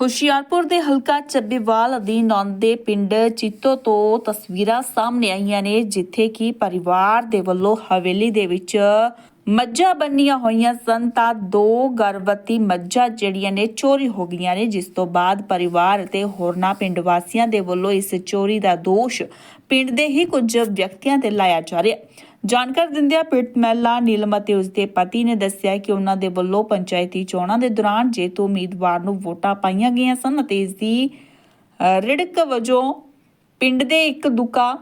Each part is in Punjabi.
ਹੁਸ਼ਿਆਰਪੁਰ ਦੇ ਹਲਕਾ ਚੱਬੇਵਾਲ ਅਧੀਨ ਆਉਂਦੇ ਪਿੰਡ ਚਿੱਤੋ ਤੋਂ ਤਸਵੀਰਾਂ ਸਾਹਮਣੇ ਆਈਆਂ ਨੇ, ਜਿੱਥੇ ਕਿ ਪਰਿਵਾਰ ਦੇ ਵੱਲੋਂ ਹਵੇਲੀ ਦੇ ਵਿੱਚ ਮੱਝਾਂ ਬੰਨੀਆਂ ਹੋਈਆਂ ਸਨ। ਤਾਂ ਦੋ ਗਰਭਵਤੀ ਮੱਝਾਂ ਜਿਹੜੀਆਂ ਨੇ ਚੋਰੀ ਹੋ ਗਈਆਂ ਨੇ, ਜਿਸ ਤੋਂ ਬਾਅਦ ਪਰਿਵਾਰ ਅਤੇ ਹੋਰਨਾਂ ਪਿੰਡ ਵਾਸੀਆਂ ਦੇ ਵੱਲੋਂ ਇਸ ਚੋਰੀ ਦਾ ਦੋਸ਼ ਪਿੰਡ ਦੇ ਹੀ ਕੁਝ ਵਿਅਕਤੀਆਂ ਤੇ ਲਾਇਆ ਜਾ ਰਿਹਾ। ਜਾਣਕਾਰੀ ਦਿੰਦਿਆਂ ਪੀੜਤ ਮਹਿਲਾ ਨੀਲਮ ਅਤੇ ਉਸਦੇ ਪਤੀ ਨੇ ਦੱਸਿਆ ਕਿ ਉਹਨਾਂ ਦੇ ਵੱਲੋਂ ਪੰਚਾਇਤੀ ਚੋਣਾਂ ਦੇ ਦੌਰਾਨ ਜੇਤੂ ਉਮੀਦਵਾਰ ਨੂੰ ਵੋਟਾਂ ਪਾਈਆਂ ਗਈਆਂ ਸਨ ਅਤੇ ਇਸ ਦੀ ਰਿੜਕ ਵਜੋਂ ਪਿੰਡ ਦੇ ਇੱਕ ਦੁਕਾ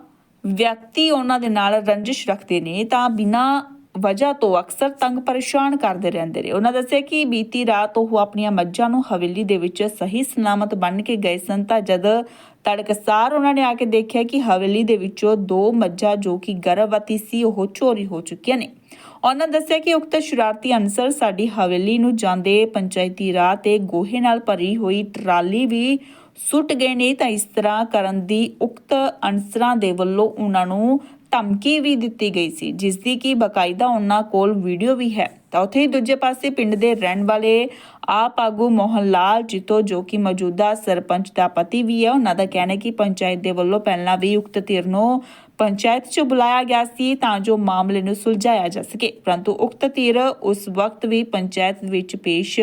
ਵਿਅਕਤੀ ਉਹਨਾਂ ਦੇ ਨਾਲ ਰੰਜਿਸ਼ ਰੱਖਦੇ ਨੇ। ਤਾਂ ਬਿਨਾਂ ਵਜ੍ਹਾ ਤੋਂ ਅਕਸਰ ਤੰਗ ਪਰੇਸ਼ਾਨ ਕਰਦੇ ਰਹਿੰਦੇ ਨੇ। ਉਹਨਾਂ ਦੱਸਿਆ ਕਿ ਬੀਤੀ ਰਾਤ ਉਹ ਆਪਣੀਆਂ ਮੱਝਾਂ ਨੂੰ ਹਵੇਲੀ ਦੇ ਵਿੱਚ ਸਹੀ ਸਲਾਮਤ ਬੰਨ੍ਹ ਕੇ ਗਏ ਸਨ ਤਾਂ ਜਦ ਤੜਕਸਾਰ ਉਹਨਾਂ ਨੇ ਆ ਕੇ ਦੇਖਿਆ ਕਿ ਹਵੇਲੀ ਦੇ ਵਿੱਚੋਂ ਦੋ ਮੱਝਾਂ ਜੋ ਕਿ ਗਰਭਵਤੀ ਸੀ, ਉਹ ਚੋਰੀ ਹੋ ਚੁੱਕੀਆਂ ਨੇ। ਉਹਨਾਂ ਦੱਸਿਆ ਕਿ ਉਕਤ ਸ਼ਰਾਰਤੀ ਅਨਸਰ ਸਾਡੀ ਹਵੇਲੀ ਨੂੰ ਜਾਂਦੇ ਪੰਚਾਇਤੀ ਰਾਹ ਤੇ ਗੋਹੇ ਨਾਲ ਭਰੀ ਹੋਈ ਟਰਾਲੀ ਵੀ ਸੁੱਟ ਗਏ ਨੇ ਤਾਂ ਇਸ ਤਰ੍ਹਾਂ ਕਰਨ ਦੀ ਉਕਤ ਅਨਸਰਾਂ ਦੇ ਵੱਲੋਂ ਉਹਨਾਂ ਨੂੰ ਧਮਕੀ ਵੀ ਦਿੱਤੀ ਗਈ ਸੀ ਜਿਸ ਦੀ ਕਿ ਬਕਾਇਦਾ ਉਹਨਾਂ ਕੋਲ ਵੀਡੀਓ ਵੀ ਹੈ। ਤਾਂ ਉੱਥੇ ਹੀ ਦੂਜੇ ਪਾਸੇ ਪਿੰਡ ਦੇ ਰਹਿਣ ਵਾਲੇ ਆਪ ਆਗੂ ਮੋਹਨ ਲਾਲ ਜਿੱਤੋ, ਜੋ ਕਿ ਮੌਜੂਦਾ ਸਰਪੰਚ ਦਾ ਪਤੀ ਵੀ ਹੈ, ਉਹਨਾਂ ਦਾ ਕਹਿਣਾ ਹੈ ਕਿ ਪੰਚਾਇਤ ਦੇ ਵੱਲੋਂ ਪਹਿਲਾਂ ਵੀ ਉਕਤ ਧਿਰ ਨੂੰ ਪੰਚਾਇਤ 'ਚ ਬੁਲਾਇਆ ਗਿਆ ਸੀ ਤਾਂ ਜੋ ਮਾਮਲੇ ਨੂੰ ਸੁਲਝਾਇਆ ਜਾ ਸਕੇ। ਪਰੰਤੂ ਉਕਤ ਧਿਰ ਉਸ ਵਕਤ ਵੀ ਪੰਚਾਇਤ ਵਿੱਚ ਪੇਸ਼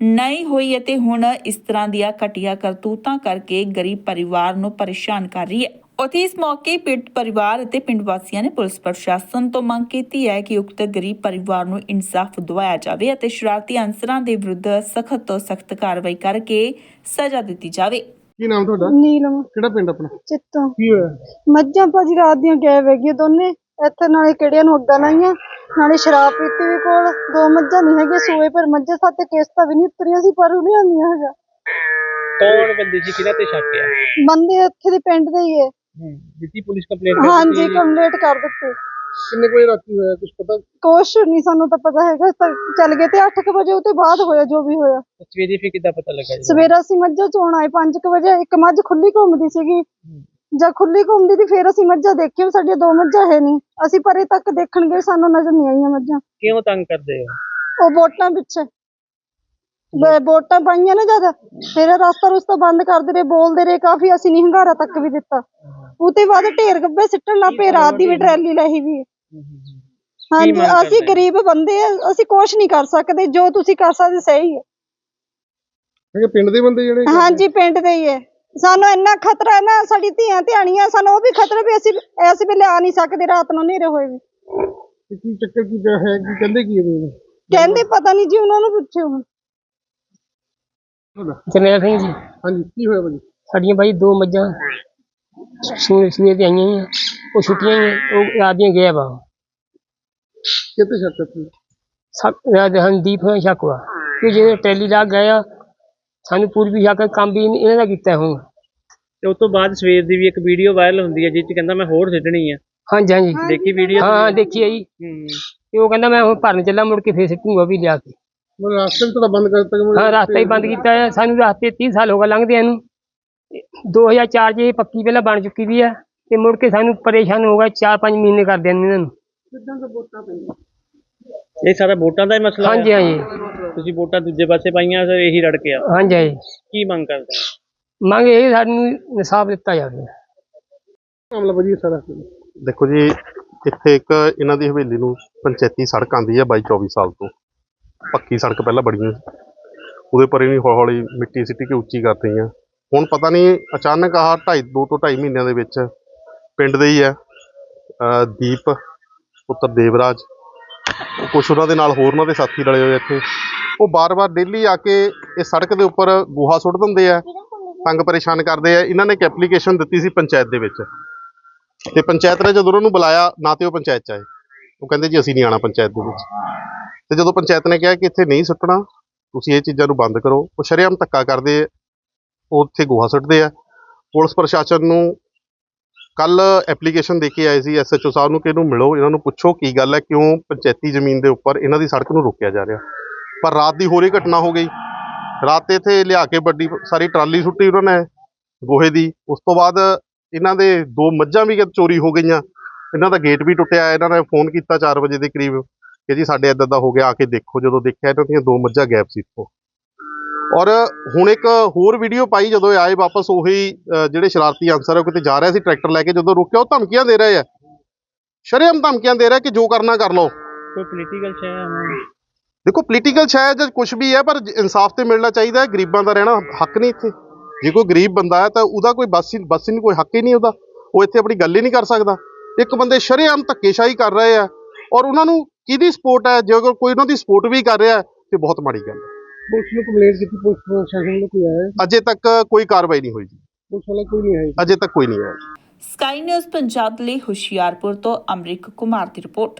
ਨਹੀਂ ਹੋਈ ਅਤੇ ਹੁਣ ਇਸ ਤਰ੍ਹਾਂ ਦੀਆਂ ਘਟੀਆਂ ਕਰਤੂਤਾਂ ਕਰਕੇ ਗਰੀਬ ਪਰਿਵਾਰ ਨੂੰ ਪਰੇਸ਼ਾਨ ਕਰ ਰਹੀ ਹੈ। ਉਥੇ ਇਸ ਮੌਕੇ ਪਿੰਡ ਪਰਿਵਾਰ ਅਤੇ ਪਿੰਡ ਵਾਸੀਆਂ ਨੇ ਪੁਲਿਸ ਪ੍ਰਸ਼ਾਸਨ ਤੋਂ ਮੰਗ ਕੀਤੀ ਹੈ ਕਿ ਉਕਤ ਗਰੀਬ ਪਰਿਵਾਰ ਨੂੰ ਇਨਸਾਫ ਦਿਵਾਇਆ ਜਾਵੇ ਅਤੇ ਸ਼ਰਾਰਤੀ ਅਨਸਰਾਂ ਦੇ ਵਿਰੁੱਧ ਸਖਤ ਤੋਂ ਸਖਤ ਕਾਰਵਾਈ ਕਰਕੇ ਸਜ਼ਾ ਦਿੱਤੀ ਜਾਵੇ। ਕੀ ਨਾਮ ਤੁਹਾਡਾ? ਨੀਲਮ। ਕਿਹੜਾ ਪਿੰਡ ਆਪਣਾ? ਚਿੱਤੋਂ। ਕੀ ਹੋਇਆ? ਮੱਝਾਂ ਭਾਜੀ ਰਾਤ ਦੀਆਂ ਗਾਇਬ ਹੈਗੀਆਂ ਦੋਨੇ। ਇੱਥੇ ਨਾਲੇ ਕਿਹੜਿਆਂ ਨੂੰ ਅੱਗਾ ਲਾਈਆਂ? ਨਾਲੇ ਸ਼ਰਾਬ ਪੀਤੀ ਵੀ ਕੋਲ। ਦੋ ਮੱਝਾਂ ਨਹੀਂ ਹੈਗੀਆਂ ਸੂਏ ਪਰ ਮੱਝਾਂ ਸੱਤ ਕਿਸ਼ਤਾਂ ਵੀ ਨਹੀਂ ਉਤਰੀਆਂ ਸੀ ਪਰ ਉਹ ਨਹੀਂ ਆਉਂਦੀਆਂ ਹੈਗਾ। ਕੌਣ ਬੰਦੇ ਸੀ ਕਿਹਨਾਂ ਤੇ ਸ਼ੱਕ ਆ? ਬੰਦੇ ਇੱਥੇ ਦੇ ਪਿੰਡ ਦੇ ਹੀ ਹੈ ਦਿੱਤੀ ਪੁਲਿਸ ਕੰਪਲੇਂਟ ਹਾਂਜੀ ਕੰਪਲੀਟ ਕਰ ਦਿੱਤੇ। ਕਿੰਨੇ ਕੋਈ ਰਾਤੀ ਹੋਇਆ ਕੁਝ ਪਤਾ? ਕੁਛ ਨਹੀਂ ਸਾਨੂੰ ਤਾਂ ਪਤਾ ਹੈਗਾ ਤਾਂ ਚੱਲ ਗਏ ਤੇ 8 ਵਜੇ ਉਹ ਤੋਂ ਬਾਅਦ ਹੋਇਆ ਜੋ ਵੀ ਹੋਇਆ। ਸਵੇਰੇ ਫਿਰ ਕਿੱਦਾਂ ਪਤਾ ਲੱਗਾ ਜੀ? ਸਵੇਰਾ ਅਸੀਂ ਮੱਝਾਂ ਚੋਣ ਆਏ 5 ਵਜੇ ਇੱਕ ਮੱਝ ਖੁੱਲੀ ਘੁੰਮਦੀ ਸੀਗੀ। ਜਦ ਖੁੱਲੀ ਘੁੰਮਦੀ ਸੀ ਫਿਰ ਅਸੀਂ ਮੱਝਾਂ ਦੇਖੀਆਂ ਸਾਡੀਆਂ ਦੋ ਮੱਝਾਂ ਹੈ ਨਹੀਂ। ਅਸੀਂ ਪਰੇ ਤੱਕ ਦੇਖਣ ਗਏ ਸਾਨੂੰ ਨਜ਼ਰ ਨਹੀਂ ਆਈਆਂ ਮੱਝਾਂ। ਕਿਉਂ ਤੰਗ ਕਰਦੇ ਹੋ? ਉਹ ਵੋਟਾਂ ਪਿੱਛੇ। ਵੇ- ਵੋਟਾਂ ਪਾਈਆਂ ਨਾ ਜਦ ਫਿਰ ਰਸਤਾ ਰੁਸਤਾ ਬੰਦ ਕਰਦੇ ਰਹੇ ਬੋਲਦੇ ਰਹੇ ਕਾਫੀ ਅਸੀਂ ਨਹੀਂ ਹੰਗਾਰਾ ਤੱਕ ਵੀ ਦਿੱਤਾ। ਉਤੇ ਬਾਅਦ ਢੇਰ ਗੱਬੇ ਸਿੱਟਣ ਲੱਗ ਪਏ ਰਾਤ ਦੀ ਵੀ ਟਰੈਲੀ ਲਈ ਵੀ। ਹਾਂਜੀ ਅਸੀਂ? ਗਰੀਬ ਬੰਦੇ ਆ ਅਸੀਂ ਕੁਝ ਨਹੀਂ ਕਰ ਸਕਦੇ ਜੋ ਤੁਸੀਂ ਕਰ ਸਕਦੇ ਸਹੀ ਹੈ। ਇਹ ਪਿੰਡ ਦੇ ਬੰਦੇ ਜਿਹੜੇ ਹਾਂਜੀ ਪਿੰਡ ਦੇ ਹੀ ਹੈ। ਸਾਨੂੰ ਇੰਨਾ ਖਤਰਾ ਹੈ ਨਾ ਸਾਡੀ ਧੀਆਂ ਧਿਆਣੀਆਂ ਸਾਨੂੰ ਉਹ ਵੀ ਖਤਰਾ ਵੀ ਅਸੀਂ ਇਸ ਵੇਲੇ ਆ ਨਹੀਂ ਸਕਦੇ ਰਾਤ ਨੂੰ ਹਨੇਰੇ ਹੋਏ ਵੀ। ਕੀ ਚੱਕਰ ਕੀ ਹੈ? ਕੀ ਕਹਿੰਦੇ ਕੀ ਇਹ ਕਹਿੰਦੇ ਪਤਾ ਨਹੀਂ ਜੀ ਉਹਨਾਂ ਨੂੰ ਪੁੱਛੋ ਹੁਣ। ਜਰਨੈਲ ਸਿੰਘ ਜੀ। ਹਾਂਜੀ ਕੀ ਹੋਇਆ ਭਾਜੀ? ਸਾਡੀਆਂ ਬਾਈ ਦੋ ਮੱਝਾਂ। ਸੂਏ ਸੂਏ ਤੇ ਆਈਆਂ ਹੋਈਆਂ ਉਹ ਛੁੱਟੀਆਂ ਹੀ ਆ, ਉਹ ਰਾਤ ਦੀਆਂ ਗਿਆ ਵਾ ਕਿੱਥੇ ਸ਼ੱਕ ਹੈ ਸਕ- ਰਾਤ ਹਨਦੀਪ ਹੋਇਆ ਸ਼ੱਕ ਵਾ। ਕਿ ਜਿਹੜੇ ਟੈਲੀ ਲਾ ਗਿਆ ਸਾਨੂੰ ਪੂਰੀ ਵੀ ਸ਼ੱਕ ਹੈ, ਕੰਮ ਵੀ ਇਹਨਾਂ ਦਾ ਕੀਤਾ ਹੁਣ। ਤੇ ਉਸ ਤੋਂ ਬਾਅਦ ਸਵੇਰ ਦੀ ਵੀ ਇੱਕ ਵੀਡੀਓ ਵਾਇਰਲ ਹੁੰਦੀ ਹੈ ਜਿਸ ਚ ਕਹਿੰਦਾ ਮੈਂ ਹੋਰ ਸਿੱਟਣੀ ਆ। ਹਾਂਜੀ ਹਾਂਜੀ। ਦੇਖੀ ਵੀਡੀਓ? ਹਾਂ ਹਾਂ ਦੇਖੀ ਆਈ ਹੂੰ। ਤੇ ਉਹ ਕਹਿੰਦਾ ਮੈਂ ਹੁਣ ਭਰਨ ਚੱਲਾਂ ਮੁੜ ਕੇ ਫੇਰ ਸਿੱਟੂਗਾ ਵੀ ਲਿਆ ਕੇ। ਮਤਲਬ ਰਾਸਤੇ ਵੀ ਤੁਹਾਡਾ ਬੰਦ ਕਰ ਦਿੱਤਾ ਹਾਂ ਰਸਤਾ ਹੀ ਬੰਦ ਕੀਤਾ ਹੈ ਸਾਨੂੰ ਰਸਤੇ 30 ਸਾਲ ਹੋ ਗਏ ਲੰਘਦਿਆਂ ਨੂੰ। 2004 ਚ ਇਹ ਪੱਕੀ ਪਹਿਲਾਂ ਬਣ ਚੁੱਕੀ ਵੀ ਹੈ ਤੇ ਮੁੜ ਕੇ ਸਾਨੂੰ ਪਰੇਸ਼ਾਨ ਹੋ ਗਿਆ 4-5 ਮਹੀਨੇ ਕਰਦੇ ਨੇ ਇਹਨਾਂ ਨੂੰ। ਇਹ ਸਾਰਾ ਵੋਟਾਂ ਦਾ ਹੀ ਮਸਲਾ ਹੈ? ਹਾਂਜੀ ਹਾਂਜੀ। ਤੁਸੀਂ ਵੋਟਾਂ ਦੂਜੇ ਪਾਸੇ ਪਾਈਆਂ ਸਰ ਇਹੀ ਰੜ ਕੇ ਆ? ਹਾਂਜੀ ਹਾਂਜੀ। ਕੀ ਮੰਗ ਕਰਦੇ ਹੋ? ਮੰਗ ਇਹ ਸਾਨੂੰ ਇਨਸਾਫ ਦਿੱਤਾ ਜਾਵੇ। ਮਾਮਲਾ ਇਹ ਸਾਰਾ। ਦੇਖੋ ਜੀ ਇੱਥੇ ਇੱਕ ਇਹਨਾਂ ਦੀ ਹਵੇਲੀ ਨੂੰ ਪੰਚਾਇਤੀ ਸੜਕ ਆਂਦੀ ਹੈ 22 24 ਸਾਲ ਤੋਂ। ਪੱਕੀ ਸੜਕ ਪਹਿਲਾਂ ਬਣੀ ਸੀ। ਉਹਦੇ ਪਰ ਇਹਨੇ ਹੌਲੀ ਹੌਲੀ ਮਿੱਟੀ ਸਿੱਟੀ ਕੇ ਉੱਚੀ ਕਰ ਦਿੱਤੀ ਆ ਹੁਣ ਪਤਾ ਨਹੀਂ, ਅਚਾਨਕ ਆਹ ਢਾਈ, ਦੋ ਤੋਂ ਢਾਈ ਮਹੀਨਿਆਂ ਦੇ ਵਿੱਚ ਪਿੰਡ ਦੇ ਹੀ ਹੈ ਦੀਪ, ਪੁੱਤਰ ਦੇਵਰਾਜ। ਕੁਛ ਉਹਨਾਂ ਦੇ ਨਾਲ ਹੋਰ ਉਹਨਾਂ ਦੇ ਸਾਥੀ ਰਲੇ ਹੋਏ ਇੱਥੇ। ਉਹ ਬਾਰ-ਬਾਰ ਡੇਲੀ ਆ ਕੇ ਇਹ ਸੜਕ ਦੇ ਉੱਪਰ ਗੋਹਾ ਸੁੱਟ ਦਿੰਦੇ ਆ, ਤੰਗ ਪਰੇਸ਼ਾਨ ਕਰਦੇ ਆ। ਇਹਨਾਂ ਨੇ ਇੱਕ ਐਪਲੀਕੇਸ਼ਨ ਦਿੱਤੀ ਸੀ ਪੰਚਾਇਤ ਦੇ ਵਿੱਚ। ਤੇ ਪੰਚਾਇਤ ਨੇ ਜਦੋਂ ਉਹਨਾਂ ਨੂੰ ਬੁਲਾਇਆ, ਨਾ ਤੇ ਉਹ ਪੰਚਾਇਤ ਚ ਆਏ। ਉਹ ਕਹਿੰਦੇ ਜੀ, ਅਸੀਂ ਨਹੀਂ ਆਣਾ ਪੰਚਾਇਤ ਦੇ ਵਿੱਚ। ਤੇ ਜਦੋਂ ਪੰਚਾਇਤ ਨੇ ਕਿਹਾ ਕਿ ਇੱਥੇ ਨਹੀਂ ਸੁੱਟਣਾ, ਤੁਸੀਂ ਇਹ ਚੀਜ਼ਾਂ ਨੂੰ ਬੰਦ ਕਰੋ। ਉਹ ਸ਼ਰੇਆਮ ਧੱਕਾ ਕਰਦੇ ਉੱਥੇ ਗੋਹਾ ਸੁੱਟਦੇ ਆ। ਪੁਲਿਸ ਪ੍ਰਸ਼ਾਸਨ ਨੂੰ ਕੱਲ ਐਪਲੀਕੇਸ਼ਨ ਦੇ ਕੇ ਆਏ ਸੀ ਐਸਐਚਓ ਸਾਹਿਬ ਨੂੰ ਕਿ ਇਹਨੂੰ ਮਿਲੋ, ਇਹਨਾਂ ਨੂੰ ਪੁੱਛੋ ਕੀ ਗੱਲ ਹੈ, ਕਿਉਂ ਪੰਚਾਇਤੀ ਜ਼ਮੀਨ ਦੇ ਉੱਪਰ ਇਹਨਾਂ ਦੀ ਸੜਕ ਨੂੰ ਰੋਕਿਆ ਜਾ ਰਿਹਾ। ਪਰ ਰਾਤ ਦੀ ਹੋਰ ਹੀ ਘਟਨਾ ਹੋ ਗਈ। ਰਾਤ ਤੇ ਇੱਥੇ ਲਿਆ ਕੇ ਵੱਡੀ ਸਾਰੀ ਟਰਾਲੀ ਸੁੱਟੀ ਉਹਨਾਂ ਨੇ ਗੋਹੇ ਦੀ। ਉਸ ਤੋਂ ਬਾਅਦ ਇਹਨਾਂ ਦੇ ਦੋ ਮੱਝਾਂ ਵੀ ਚੋਰੀ ਹੋ ਗਈਆਂ, ਇਹਨਾਂ ਦਾ ਗੇਟ ਵੀ ਟੁੱਟਿਆ, ਇਹਨਾਂ ਨੇ ਫੋਨ ਕੀਤਾ 4 ਵਜੇ ਦੇ ਕਰੀਬ ਕਿ ਜੀ ਸਾਡੇ ਇੱਦਾਂ ਦਾ ਹੋ ਗਿਆ, ਆ ਕੇ ਦੇਖੋ। ਜਦੋਂ ਦੇਖਿਆ ਇਹਨਾਂ ਦੀਆਂ ਦੋ ਮੱਝਾਂ ਗਾਇਬ ਸੀ ਇੱਥੋਂ। ਔਰ ਹੁਣ ਇੱਕ ਹੋਰ ਵੀਡੀਓ ਪਾਈ ਜਦੋਂ ਆਏ ਵਾਪਸ ਉਹੀ ਜਿਹੜੇ ਸ਼ਰਾਰਤੀ ਅਨਸਰ ਆ ਉਹ ਕਿਤੇ ਜਾ ਰਿਹਾ ਸੀ ਟਰੈਕਟਰ ਲੈ ਕੇ ਜਦੋਂ ਰੁਕਿਆ ਉਹ ਧਮਕੀਆਂ ਦੇ ਰਹੇ ਆ। ਸ਼ਰੇਆਮ ਧਮਕੀਆਂ ਦੇ ਰਿਹਾ ਕਿ ਜੋ ਕਰਨਾ ਕਰ ਲਓ। ਕੋਈ ਪੋਲੀਟੀਕਲ ਸ਼ੈ ਹੈ ਦੇਖੋ ਪੋਲੀਟੀਕਲ ਸ਼ਾਇਦ ਜਾਂ ਕੁਝ ਵੀ ਹੈ ਪਰ ਇਨਸਾਫ ਤੇ ਮਿਲਣਾ ਚਾਹੀਦਾ ਹੈ ਗਰੀਬਾਂ ਦਾ ਰਹਿਣਾ ਹੱਕ ਨਹੀਂ ਇੱਥੇ। ਜੇ ਕੋਈ ਗਰੀਬ ਬੰਦਾ ਹੈ ਤਾਂ ਉਹਦਾ ਕੋਈ ਬਸ ਹੀ ਬਸ ਹੀ ਨਹੀਂ ਕੋਈ ਹੱਕ ਹੀ ਨਹੀਂ ਉਹਦਾ। ਉਹ ਇੱਥੇ ਆਪਣੀ ਗੱਲ ਹੀ ਨਹੀਂ ਕਰ ਸਕਦਾ। ਇੱਕ ਬੰਦੇ ਸ਼ਰੇਆਮ ਧੱਕੇਸ਼ਾਹੀ ਕਰ ਰਹੇ ਆ ਔਰ ਉਹਨਾਂ ਨੂੰ ਕਿਹਦੀ ਸਪੋਰਟ ਹੈ? ਜੇ ਕੋਈ ਉਹਨਾਂ ਦੀ ਸਪੋਰਟ ਵੀ ਕਰ ਰਿਹਾ ਤੇ ਬਹੁਤ ਮਾੜੀ ਗੱਲ ਹੈ। ਪੁਲਿਸ ਨੂੰ ਕੰਪਲੇਂਟ ਕੀਤੀ ਪੁਲਿਸ ਪ੍ਰਸ਼ਾਸਨ ਨੂੰ ਕੋਈ ਆਇਆ ਹੈ? ਅਜੇ ਤੱਕ ਕੋਈ ਕਾਰਵਾਈ ਨਹੀਂ ਹੋਈ ਜੀ। ਪੁਲਿਸ ਵਾਲਾ ਕੋਈ ਨਹੀਂ ਆਇਆ ਅਜੇ ਤੱਕ ਕੋਈ ਨਹੀਂ ਆਇਆ ਸਕਾਈ ਨਿਊਜ਼ ਪੰਜਾਬ ਲਈ ਹੁਸ਼ਿਆਰਪੁਰ ਤੋਂ ਅਮਰਿਕ ਕੁਮਾਰ ਦੀ ਰਿਪੋਰਟ।